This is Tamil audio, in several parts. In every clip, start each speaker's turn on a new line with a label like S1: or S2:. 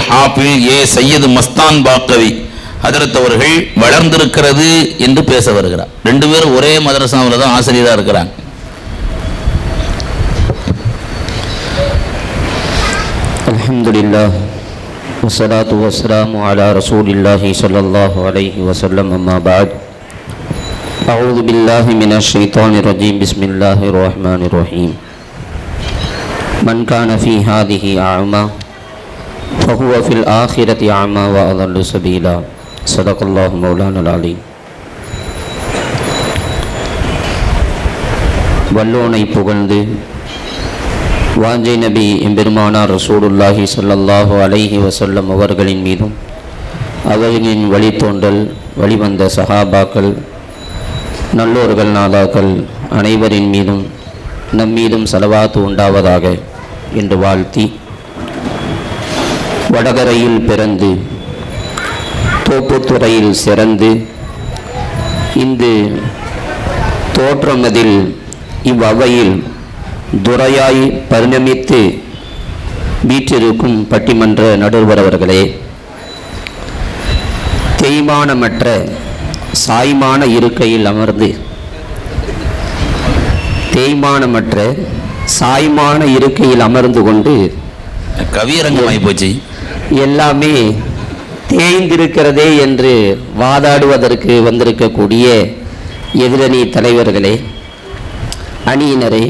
S1: அல் ஹாஃபி ஏ சையது மஸ்தான் பாக்கவி ஹதரத் அவர்கள் வளர்ந்திருக்கிறது என்று பேச வருகிறார் ரெண்டு பேரும் ஒரே மதரசாவில் தான் ஆசிரியராக இருக்கிறாங்க
S2: الحمد لله والصلاة والسلام على رسول الله صلى الله عليه وسلم أما بعد أعوذ بالله من الشيطان الرجيم بسم الله الرحمن الرحيم من كان في هذه أعمى فهو في الآخرة أعمى وأضل سبيلا صدق الله مولانا العليم வல்லோனை புகழ்ந்து வாஞ்சை நபி எம்பெருமானார் ரசூலுல்லாஹி ஸல்லல்லாஹு அலைஹி வஸல்லம் அவர்களின் மீதும் அவர்களின் வழித்தோன்றல் வழிவந்த சஹாபாக்கள் நல்லோர்கள் நாதாக்கள் அனைவரின் மீதும் நம் மீதும் செலவாத்து உண்டாவதாக என்று வாழ்த்தி வடகரையில் பிறந்து தோப்புத்துறையில் சிறந்து இன்று தோற்றமதில் இவ்வவையில் துறையாய் பரிணமித்து வீற்றிருக்கும் பட்டிமன்ற நடுவர் அவர்களே தேய்மானமற்ற சாய்மான இருக்கையில் அமர்ந்து தேய்மானமற்ற சாய்மான இருக்கையில் அமர்ந்து கொண்டு
S1: கவியரங்கமாகி போச்சு.
S2: எல்லாமே தேய்ந்திருக்கிறதே என்று வாதாடுவதற்கு வந்திருக்கக்கூடிய எதிரணி தலைவர்களே அணியினரே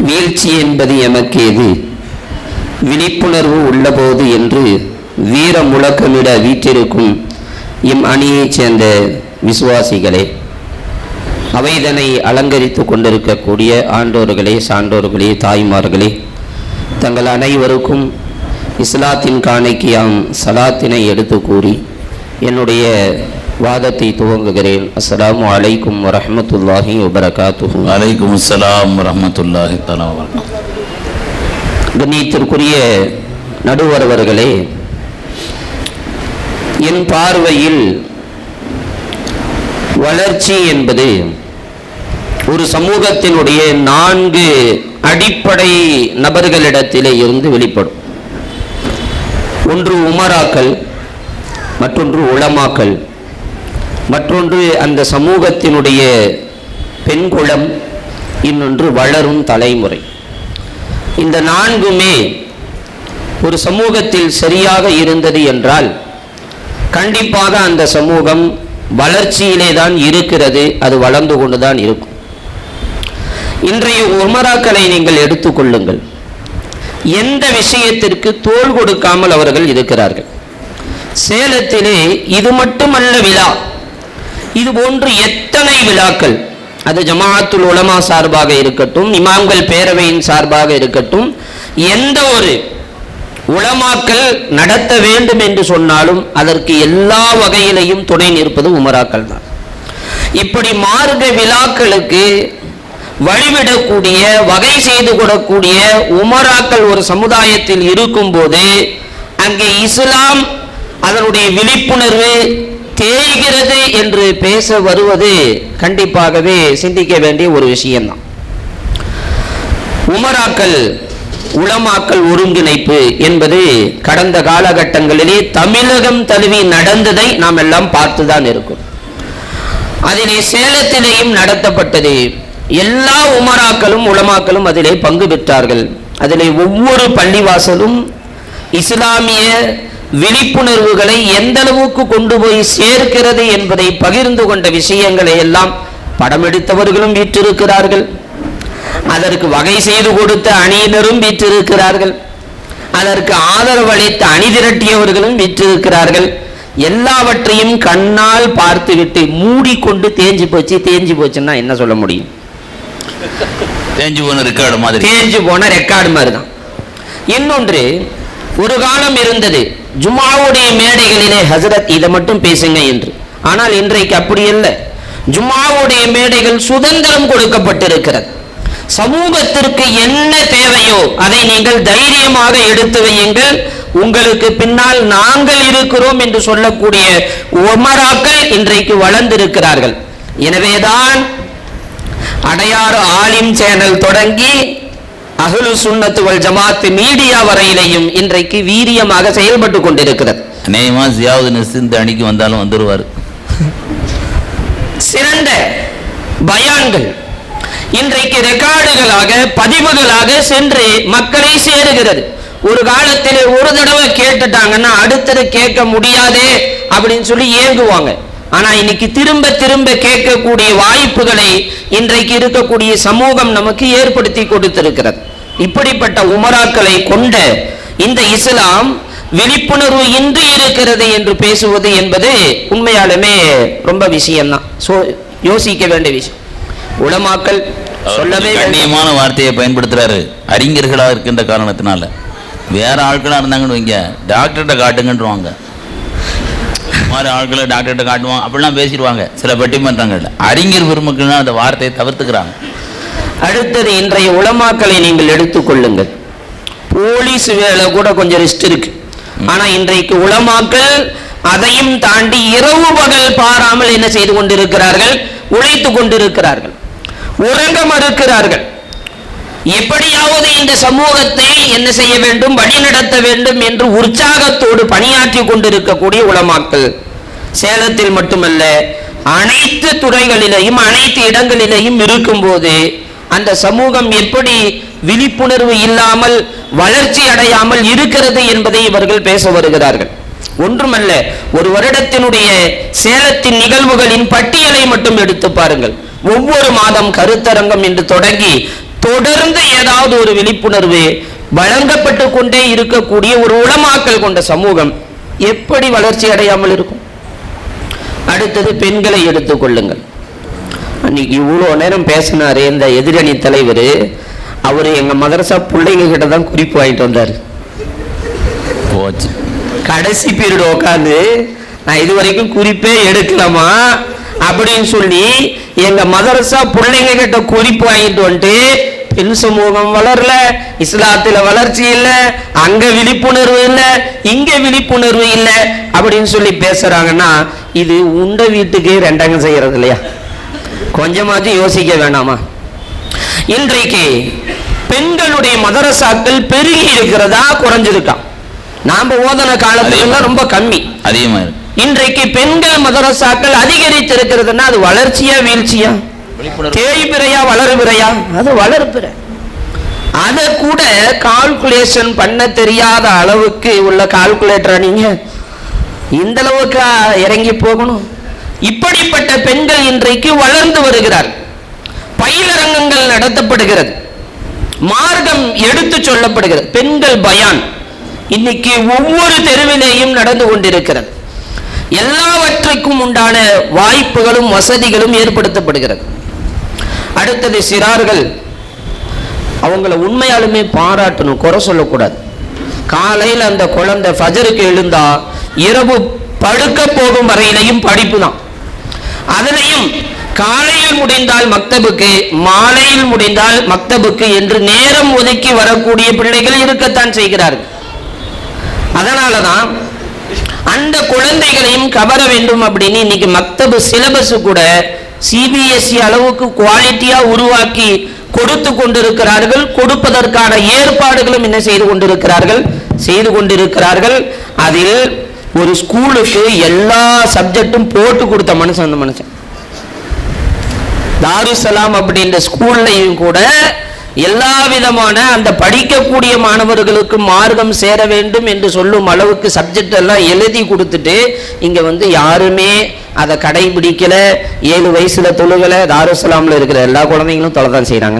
S2: வீழ்ச்சி என்பது எமக்கு எது விழிப்புணர்வு உள்ளபோது என்று வீர முழக்கமிட வீற்றிருக்கும் இம் அணியைச் சேர்ந்த விசுவாசிகளே அவைதனை அலங்கரித்து கொண்டிருக்கக்கூடிய ஆண்டோர்களே சான்றோர்களே தாய்மார்களே தங்கள் அனைவருக்கும் இஸ்லாத்தின் காணிக்கையாம் சலாத்தினை எடுத்து கூறி என்னுடைய வாதத்தை துவங்குகிறேன். அஸ்ஸலாமு அலைக்கும் வரஹ்மத்துல்லாஹி வபரகாத்துஹு.
S1: அலைக்கும் அஸ்ஸலாம் வரஹ்மத்துல்லாஹி தஆலா வபரகாத்துஹு.
S2: கண்ணியத்திற்குரிய நடுவரவர்களே என் பார்வையில் வளர்ச்சி என்பது ஒரு சமூகத்தினுடைய நான்கு அடிப்படை நபர்களிடத்திலே இருந்து வெளிப்படும். ஒன்று உமராக்கள் மற்றொன்று உளமாக்கல் மற்றொன்று அந்த சமூகத்தினுடைய பெண்குளம் இன்னொன்று வளரும் தலைமுறை. இந்த நான்குமே ஒரு சமூகத்தில் சரியாக இருந்தது என்றால் கண்டிப்பாக அந்த சமூகம் வளர்ச்சியிலே தான் இருக்கிறது அது வளர்ந்து கொண்டு தான் இருக்கும். இன்றைய உமராக்களை நீங்கள் எடுத்துக்கொள்ளுங்கள் எந்த விஷயத்திற்கு தோள் கொடுக்காமல் அவர்கள் இருக்கிறார்கள்? சேலத்திலே இது மட்டுமல்ல விழா. இது போன்று எத்தனை விழாக்கள்? அது ஜமாஅத்துல் உலமா சார்பாக இருக்கட்டும் இமாம்கள் பேரவையின் சார்பாக இருக்கட்டும் எந்த ஒரு உலமாக்கள் நடத்த வேண்டும் என்று சொன்னாலும் அதற்கு எல்லா வகையிலையும் துணை நிற்பது உமராக்கள் தான் இப்படி மார்க்க விழாக்களுக்கு வழிவிடக்கூடிய வகை செய்து கொள்ளக்கூடிய உமராக்கள் ஒரு சமுதாயத்தில் இருக்கும்போது அங்கே இஸ்லாம் அதனுடைய விழிப்புணர்வு தேய்கிறது என்று பேச வருவது கண்டிப்பாகவே சிந்திக்க வேண்டிய ஒரு விஷயம்தான். உமராக்கள் உளமாக்கல் ஒருங்கிணைப்பு என்பது கடந்த காலகட்டங்களிலே தமிழகம் தழுவி நடந்ததை நாம் எல்லாம் பார்த்துதான் இருக்கோம். அதிலே சேலத்திலேயும் நடத்தப்பட்டது எல்லா உமராக்களும் உலமாக்களும் அதிலே பங்கு பெற்றார்கள். அதிலே ஒவ்வொரு பள்ளிவாசலும் இஸ்லாமிய விழிப்புணர்வுகளை எந்த அளவுக்கு கொண்டு போய் சேர்க்கிறது என்பதை பகிர்ந்து கொண்ட விஷயங்களை எல்லாம் படமெடுத்தவர்களும் வீற்றிருக்கிறார்கள். அதற்கு வகை செய்து கொடுத்த அணியினரும் வீற்றிருக்கிறார்கள். அதற்கு ஆதரவு அளித்த அணி திரட்டியவர்களும் வீற்றிருக்கிறார்கள். எல்லாவற்றையும் கண்ணால் பார்த்துவிட்டு மூடிக்கொண்டு தேஞ்சு போச்சு தேஞ்சு போச்சுன்னா என்ன சொல்ல முடியும்?
S1: தேஞ்சு போன ரெக்கார்டு மாதிரி.
S2: தேஞ்சு போன ரெக்கார்டு மாதிரி தான் இன்னொன்று ஒரு காலம் இருந்தது ஜுமாவுடைய மேடைகளிலே ஹசரத் இதை மட்டும் பேசுங்க என்று. ஆனால் இன்றைக்கு அப்படி இல்லை. ஜுமாவுடைய மேடைகள் சுதந்திரம் கொடுக்கப்பட்டிருக்கிறது. சமூகத்திற்கு என்ன தேவையோ அதை நீங்கள் தைரியமாக எடுத்து வையுங்கள். உங்களுக்கு பின்னால் நாங்கள் இருக்கிறோம் என்று சொல்லக்கூடிய உமராக்கள் இன்றைக்கு வளர்ந்திருக்கிறார்கள். எனவேதான் அடையாறு ஆலிம் சேனல் தொடங்கி அஹ்லு சுன்னத்து வல் ஜமாத் மீடியா வரையிலையும் இன்றைக்கு வீரியமாக செயல்பட்டு கொண்டிருக்கிறது.
S1: அநேகமா ஜியாவுது நெஸ் இந்த அணிக்கு வந்தாலும் வந்துருவாரு.
S2: சிறந்த பயான்கள். இன்றைக்கு ரெக்கார்டுகளாக பதிவுகளாக சென்று மக்களை சேருகிறது. ஒரு காலத்தில் ஒரு தடவை கேட்டுட்டாங்கன்னா அடுத்தது கேட்க முடியாதே அப்படின்னு சொல்லி ஏங்குவாங்க. ஆனா இன்னைக்கு திரும்ப திரும்ப கேட்கக்கூடிய வாய்ப்புகளை இன்றைக்கு இருக்கக்கூடிய சமூகம் நமக்கு ஏற்படுத்தி கொடுத்திருக்கிறது. இப்படிப்பட்ட உமராக்களை கொண்ட இந்த இஸ்லாம் விழிப்புணர்வு இன்றி இருக்கிறது என்று பேசுவது என்பது உண்மையாலுமே ரொம்ப விஷயம்தான். சோ யோசிக்க வேண்டிய விஷயம். உலமாக்கள் சொல்லவே.
S1: கண்ணியமான வார்த்தையை பயன்படுத்துறாரு. அறிஞர்களா இருக்கின்ற காரணத்தினால. வேற ஆட்களா இருந்தாங்கன்னு வைங்க. டாக்டர்கிட்ட காட்டுங்கன்றவாங்க. மாதிரி ஆட்களை டாக்டர்கிட்ட காட்டுவோம் அப்படிலாம் பேசிடுவாங்க. சில பட்டிமன்றங்கள் அறிஞர் பெருமக்கள்லாம் அந்த வார்த்தையை தவிர்த்துக்கிறாங்க.
S2: அடுத்தது இன்றைய உளமாக்களை நீங்கள் எடுத்துக்கொள்ளுங்கள். போலீஸ் வேலை கூட கொஞ்சம் ரிஸ்ட் இருக்கு. ஆனா இன்றைக்கு உளமாக்கள் அதையும் தாண்டி இரவு பகல் பாராமல் என்ன செய்து கொண்டிருக்கிறார்கள்? உழைத்து கொண்டிருக்கிறார்கள். உறங்க மறுக்கிறார்கள். எப்படியாவது இந்த சமூகத்தை என்ன செய்ய வேண்டும் வழிநடத்த வேண்டும் என்று உற்சாகத்தோடு பணியாற்றி கொண்டிருக்கக்கூடிய உலமாக்கள். சேலத்தில் மட்டுமல்ல அனைத்து துறைகளிலேயும் அனைத்து இடங்களிலேயும் இருக்கும்போது அந்த சமூகம் எப்படி விழிப்புணர்வு இல்லாமல் வளர்ச்சி அடையாமல் இருக்கிறது என்பதை இவர்கள் பேச வருகிறார்கள். ஒன்றுமல்ல ஒரு வருடத்தினுடைய சேலத்தின் நிகழ்வுகளின் பட்டியலை மட்டும் எடுத்து பாருங்கள். ஒவ்வொரு மாதம் கருத்தரங்கம் என்று தொடங்கி தொடர்ந்து ஏதாவது ஒரு விழிப்புணர்வு வழங்கப்பட்டு கொண்டே இருக்கக்கூடிய ஒரு உளமாக்கல் கொண்ட சமூகம் எப்படி வளர்ச்சி அடையாமல் இருக்கும்? அடுத்தது பெண்களை எடுத்துக்கொள்ளுங்கள் அன்னைக்கு இவ்வளோ நேரம் பேசினாரு இந்த எதிரணி தலைவர். அவர் எங்க மதரசா பிள்ளைங்க கிட்ட தான் குறிப்பு வாங்கிட்டு வந்தார்.
S1: போச்சு.
S2: கடைசி பீரியட் உட்காந்து நான் இது வரைக்கும் குறிப்பே எடுக்கலாமா அப்படின்னு சொல்லி எங்க மதரசா பிள்ளைங்க கிட்ட குறிப்பு வாங்கிட்டு வந்துட்டு பெண் சமூகம் வளரல இஸ்லாத்துல வளர்ச்சி இல்ல அங்க விழிப்புணர்வு இல்ல இங்க விழிப்புணர்வு இல்ல அப்படின்னு சொல்லி பேசுறாங்கன்னா இது உண்ட வீட்டுக்கு ரெண்டங்கம் செய்யறது இல்லையா? கொஞ்சமாச்சும் யோசிக்க வேண்டாமா இன்றைக்கு பெண்களுடைய மதரசாக்கள் பெருகி இருக்கிறதா குறைஞ்சிருக்கா? நாம ஓதன காலத்துல ரொம்ப கம்மி.
S1: அதிகமா இருக்கு.
S2: இன்றைக்கு பெண்கள் மதரசாக்கள் அதிகரித்து இருக்கிறதுன்னா அது வளர்ச்சியா வீழ்ச்சியா? தேய்பிறையா வளர்பிறையா அது வளர்பிறை அதை கூட கால்குலேஷன் பண்ண தெரியாத அளவுக்கு உள்ள கால்குலேட்டரா நீங்க இந்த அளவுக்கு இறங்கி போகணும். இப்படிப்பட்ட பெண்கள் இன்றைக்கு வளர்ந்து வருகிறார் பயிலரங்கங்கள் நடத்தப்படுகிறது. மார்க்கம் எடுத்து சொல்லப்படுகிறது. பெண்கள் பயான். இன்னைக்கு ஒவ்வொரு தெருவிலேயும் நடந்து கொண்டிருக்கிறது. எல்லாவற்றுக்கும் உண்டான வாய்ப்புகளும் வசதிகளும் ஏற்படுத்தப்படுகிறது. அடுத்தது சிறார்கள். அவங்கள உண்மையாலுமே பாராட்டணும் குறை சொல்லக்கூடாது. காலையில் அந்த குழந்தை ஃபஜருக்கு எழுந்தா இரவு படுக்க போகும் வரையிலையும் படிப்பு தான் அதனையும் காலையில் முடிந்தால் மக்தபுக்கு மாலையில் முடிந்தால் மக்தபுக்கு என்று நேரம் ஒதுக்கி வரக்கூடிய பிள்ளைகள் இருக்கத்தான் செய்கிறார்கள். அதனாலதான் அந்த குழந்தைகளையும் கவர வேண்டும் அப்படின்னு இன்னைக்கு மக்தபு சிலபஸ் கூட சிபிஎஸ்இ அளவுக்கு குவாலிட்டியாக உருவாக்கி கொடுத்து கொண்டிருக்கிறார்கள். கொடுப்பதற்கான ஏற்பாடுகளும் என்ன செய்து கொண்டிருக்கிறார்கள். செய்து கொண்டிருக்கிறார்கள். அதில் ஒரு ஸ்கூலுக்கு எல்லா சப்ஜெக்டும் போட்டு கொடுத்த மனுஷன் அந்த மனுஷன். தாருசலாம் அப்படின்ற ஸ்கூல்லையும் கூட எல்லா விதமான அந்த படிக்கக்கூடிய மாணவர்களுக்கு மார்க்கம் சேர வேண்டும் என்று சொல்லும் அளவுக்கு சப்ஜெக்ட் எல்லாம் எழுதி கொடுத்துட்டு இங்க வந்து யாருமே அதை கடைபிடிக்கல. ஏழு வயசுல தொழுகல தாருசலாம்ல இருக்கிற எல்லா குழந்தைங்களும் தொலை தான்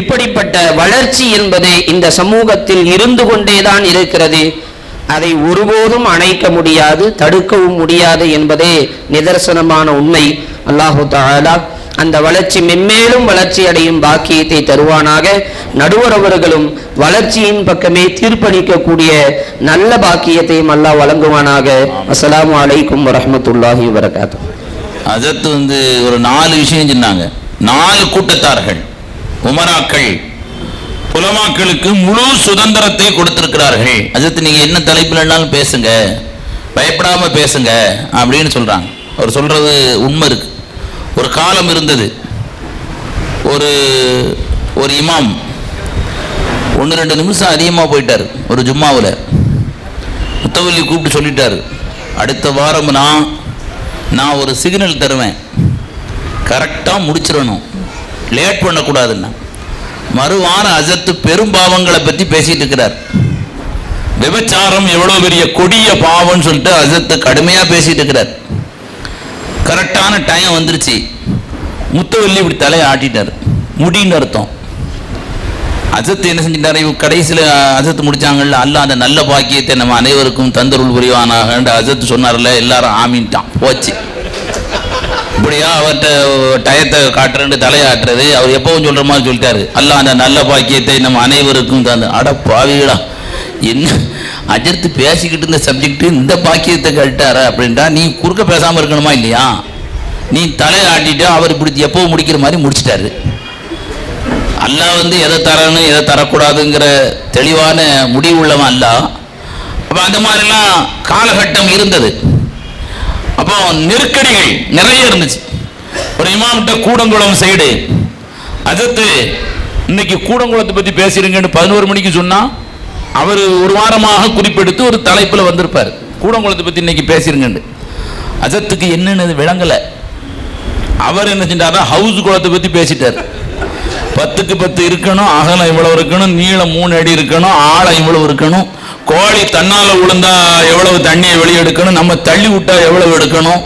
S2: இப்படிப்பட்ட வளர்ச்சி என்பது இந்த சமூகத்தில் இருந்து கொண்டேதான் இருக்கிறது. அதை ஒருபோதும் அணைக்க முடியாது தடுக்கவும் முடியாது என்பதே நிதர்சனமான உண்மை. அல்லாஹு தாலா அந்த வளர்ச்சி மென்மேலும் வளர்ச்சி அடையும் பாக்கியத்தை தருவானாக. நடுவர் அவர்களும் வளர்ச்சியின் பக்கமே தீர்ப்பளிக்கக்கூடிய நல்ல பாக்கியத்தையும் அல்லாஹ் வழங்குவானாக. அஸ்லாம் அலைக்கும் வரமத்துல்லாஹி வரகாத்து
S1: அதற்கு வந்து ஒரு நாலு விஷயம் சொன்னாங்க. நாலு கூட்டத்தார்கள் உமராக்கள் புலமாக்களுக்கு முழு சுதந்திரத்தை கொடுத்திருக்கிறார்கள். அதத்து நீங்க என்ன தலைப்பில்னாலும் பேசுங்க பயப்படாம பேசுங்க அப்படின்னு சொல்றாங்க. அவர் சொல்றது உண்மை இருக்கு. ஒரு காலம் இருந்தது. ஒரு ஒரு இமாம் ஒன்று ரெண்டு நிமிஷம் அதிகமாக போயிட்டார் ஒரு ஜும்மாவில். முத்தவல்லி கூப்பிட்டு சொல்லிட்டார் அடுத்த வாரம் நான் நான் ஒரு சிக்னல் தருவேன். கரெக்டாக முடிச்சிடணும். லேட் பண்ணக்கூடாதுன்னா. மறுவாரம் அசத்து பெரும் பாவங்களை பற்றி பேசிகிட்டு இருக்கிறார். விபச்சாரம் எவ்வளோ பெரிய கொடிய பாவம்னு சொல்லிட்டு அசத்து கடுமையாக பேசிகிட்டு இருக்கிறார். கரெக்டான டைம் வந்துருச்சு. முத்தவல்லி இப்படி தலையை ஆட்டிட்டார். முடின்னு அர்த்தம். அஜத் என்ன செஞ்சிட்டார்? இவ கடைசியில் அஜத் முடிச்சாங்கல்ல அல்ல அந்த நல்ல பாக்கியத்தை நம்ம அனைவருக்கும் தந்தருள் புரிவானாக அஜத் சொன்னார்ல எல்லாரும் ஆமின்ட்டான். போச்சு. இப்படியா அவர்கிட்ட டயத்தை காட்டுறேன்னு தலையாட்டுறது அவர் எப்பவும் சொல்ற மாதிரி சொல்லிட்டாரு. அல்ல அந்த நல்ல பாக்கியத்தை நம்ம அனைவருக்கும் தந்து. அட பாவிகளா என்ன அஜர்த்து பேசிக்கிட்டு இருந்த சப்ஜெக்ட் இந்த பாக்கியத்தை கட்டாரா அப்படின்ட்டா நீ குறுக்க பேசாமல் இருக்கணுமா இல்லையா? நீ தலையை ஆட்டிட்டு அவர் இப்படி எப்போ முடிக்கிற மாதிரி முடிச்சிட்டாரு. அல்லாஹ் வந்து எதை தரணும் எதை தரக்கூடாதுங்கிற தெளிவான முடிவுள்ளவன் அல்லாஹ் அப்போ அந்த மாதிரிலாம் காலகட்டம் இருந்தது. அப்போ நெருக்கடிகள் நிறைய இருந்துச்சு. ஒரு இமாம்கிட்ட கூடங்குளம் சைடு அதத்து இன்னைக்கு கூடங்குளத்தை பற்றி பேசிடுங்கன்னு பதினோரு மணிக்கு சொன்னால் அவர் ஒரு வாரமாக குறிப்பெடுத்து ஒரு தலைப்பில் வந்திருப்பார். கூடங்குளத்தை பற்றி இன்னைக்கு பேசிருங்கன்னு. அஜத்துக்கு என்னென்னது விளங்கலை? அவர் என்ன செஞ்சார்னா ஹவுஸ் குளத்தை பற்றி பேசிட்டார். பத்துக்கு பத்து இருக்கணும் அகலம் இவ்வளவு இருக்கணும் நீளம் மூணு அடி இருக்கணும் ஆழம் இவ்வளவு இருக்கணும் கோழி தன்னால் உளுந்தா எவ்வளவு தண்ணியை வெளியெடுக்கணும் நம்ம தள்ளி விட்டா எவ்வளவு எடுக்கணும்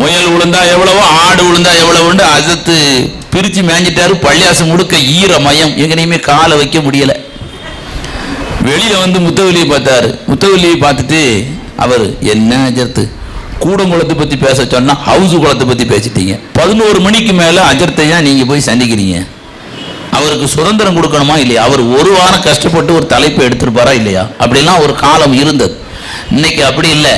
S1: முயல் உளுந்தா எவ்வளவோ ஆடு உளுந்தா எவ்வளவுண்டு அசத்து பிரித்து மேஞ்சிட்டாரு. பள்ளியாசம் முடுக்க ஈர மயம் எங்கனையுமே காலை வைக்க முடியலை. வெளியில வந்து முத்தவெளியை பார்த்தாரு. முத்தவெளியை பார்த்துட்டு அவர் என்ன அஜர்த்து? கூடங்குளத்தை பத்தி பேச சொன்னா ஹவுஸ் குளத்தை பத்தி பேசிட்டீங்க. பதினோரு மணிக்கு மேல அஜர்த்தையா நீங்கள் நீங்க போய் சந்திக்கிறீங்க? அவருக்கு சுதந்திரம் கொடுக்கணுமா இல்லையா? அவர் ஒரு வாரம் கஷ்டப்பட்டு ஒரு தலைப்பை எடுத்துருப்பாரா இல்லையா? அப்படிலாம் ஒரு காலம் இருந்தது. இன்னைக்கு அப்படி இல்லை.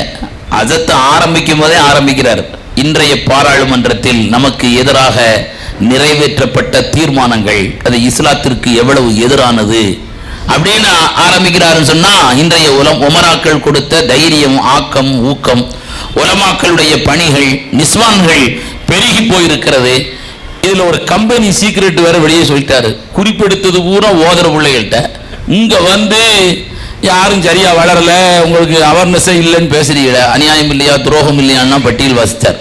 S1: அஜத்தை ஆரம்பிக்கும் போதே ஆரம்பிக்கிறார். இன்றைய பாராளுமன்றத்தில் நமக்கு எதிராக நிறைவேற்றப்பட்ட தீர்மானங்கள் அது இஸ்லாத்திற்கு எவ்வளவு எதிரானது அப்படின்னு ஆரம்பிக்கிறாருன்னு சொன்னா இன்றைய உலம் உமராக்கள் கொடுத்த தைரியம் ஆக்கம் ஊக்கம் உலமாக்களுடைய பணிகள் நிஸ்வான்கள் பெருகி போயிருக்கிறது. இதுல ஒரு கம்பெனி சீக்ரெட் வேற வெளியே சொல்லிட்டாரு. குறிப்பெடுத்தது பூரா ஓதுற பிள்ளைகள்கிட்ட இங்க வந்து யாரும் சரியா வளரல உங்களுக்கு அவேர்னஸே இல்லைன்னு பேசுறீங்களே அநியாயம் இல்லையா துரோகம் இல்லையான்னா பட்டியல் வாசித்தார்